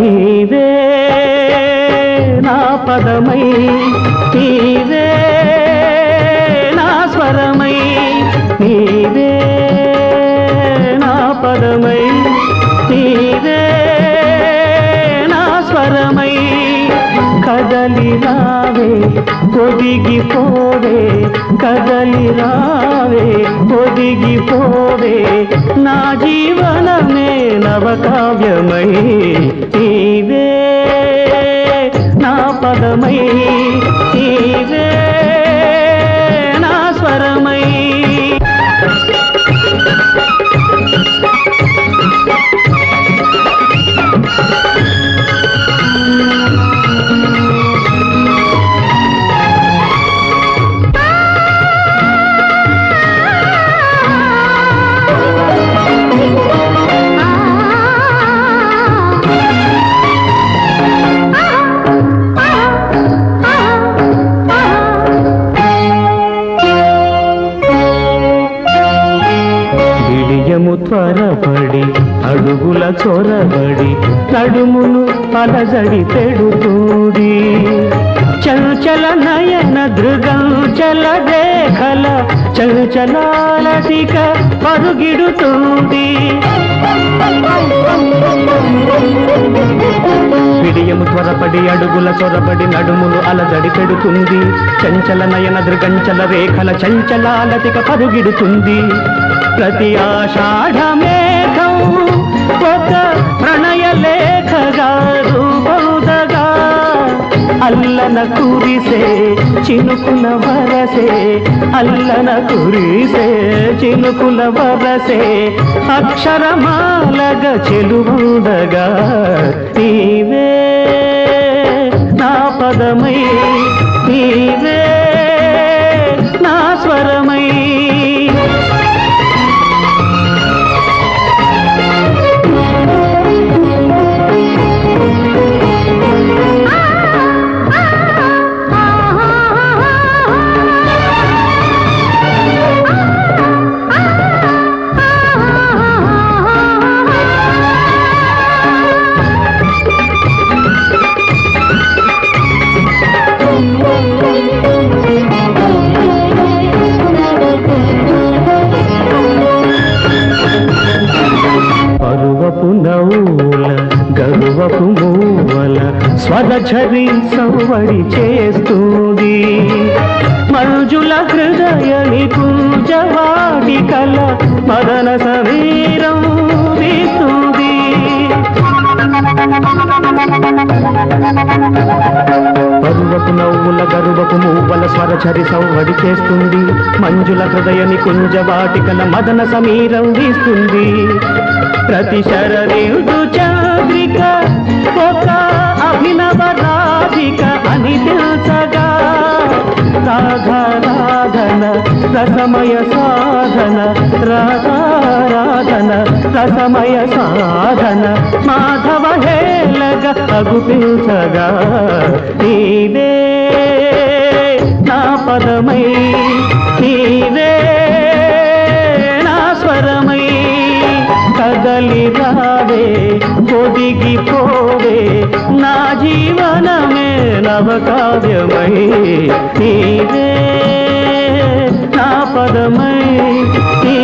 నీవే నా పదమై నీవే నా స్వరమై. కదలి రావే ఒదిగిపోవే కదలి రావే ఒదిగిపోవే నా జీవనమే నవకావ్యమై అడుగుల చొరబడి నడుమును అలజడి తెడుతుంది చంచల నయన దృగంచల దేఖల చంచలాలసిక పరుగిడుతుంది. విడియము త్వరపడి అడుగుల చొరబడి నడుములు అలజడి పెడుతుంది. చంచల నయన దృగంచల రేఖల చంచలాలతిక పరుగిడుతుంది. ప్రతి ఆషాఢమేఘం ఒక ప్రణయ లేఖగా రూపముదగా అల్లన కురిసే చినుకుల వరసే అల్లన కురిసే చినుకుల వరసే అక్షరమాలగ చెలువుండగా నీవే నా పదమై నీవే స్వరచరి సౌవడి చేస్తుంది. మంజుల హృదయని పూజవాడి కల మదన సవీరం వీస్తుంది. పరువపు నవ్వుల గరువపు మూవల స్వరచరి సౌవడి చేస్తుంది. మంజుల హృదయని కుంజవాటికల మదన సమీరం వీస్తుంది. ప్రతి శరీరు చంద్రిక ఒక రాధిక అని తెలుసగా. రాధా రాధన రసమయ సాధన రాధా రాధన రసమయ సాధన. మాధవ హేలగ అగు అగుపించగా నీవే నా పదమై నీవే నా స్వరమై. కదలి రావే ఒదిగిపోవే నా జీవనమే. నవకావ్యమై నీవే నా పదమై నీ